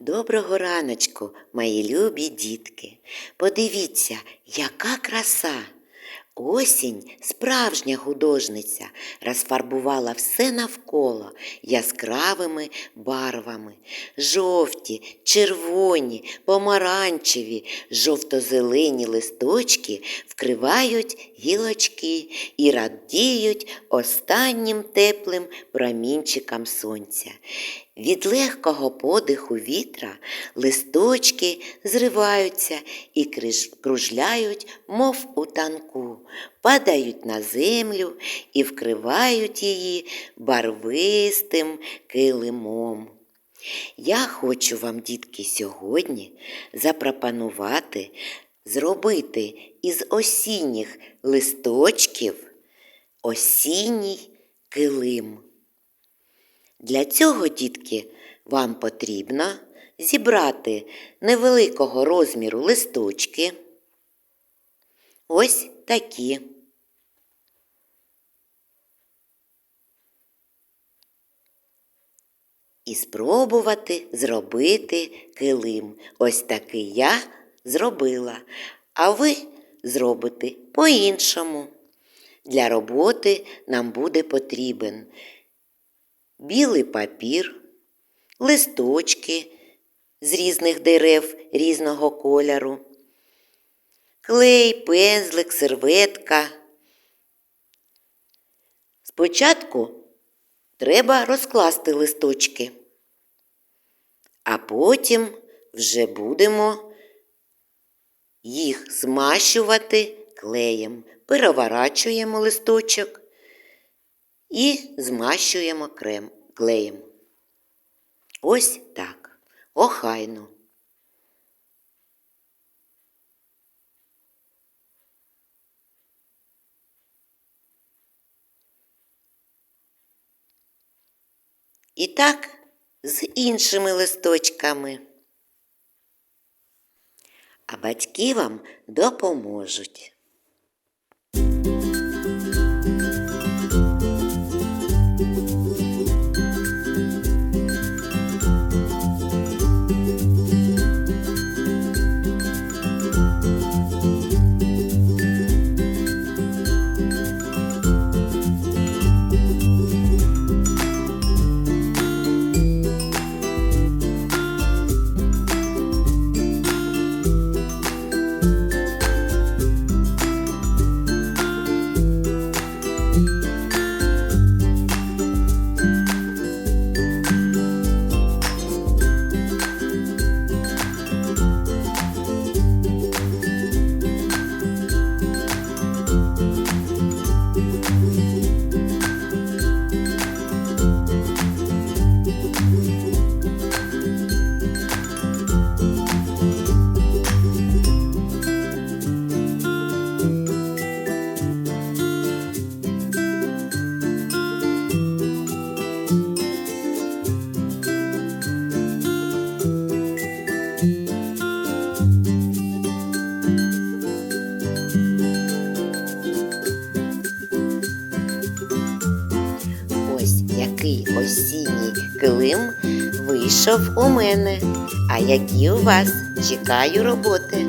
Доброго раночку, мої любі дітки. Подивіться, яка краса. Осінь, справжня художниця, розфарбувала все навколо яскравими барвами. Жовті, червоні, помаранчеві, жовто-зелені листочки вкривають гілочки і радіють останнім теплим промінчикам сонця. Від легкого подиху вітра листочки зриваються і кружляють, мов у танку, падають на землю і вкривають її барвистим килимом. Я хочу вам, дітки, сьогодні запропонувати зробити із осінніх листочків осінній килим. Для цього, дітки, вам потрібно зібрати невеликого розміру листочки. Ось такі. І спробувати зробити килим. Ось такий я зробила. А ви зробите по-іншому. Для роботи нам буде потрібен білий папір, листочки з різних дерев різного кольору, клей, пензлик, серветка. Спочатку треба розкласти листочки, а потім вже будемо їх змащувати клеєм. Переворачуємо листочок і змащуємо клеєм. Ось так. Охайно. І так з іншими листочками. А батьки вам допоможуть. Який осінній килим вийшов у мене. А які у вас чекаю роботи.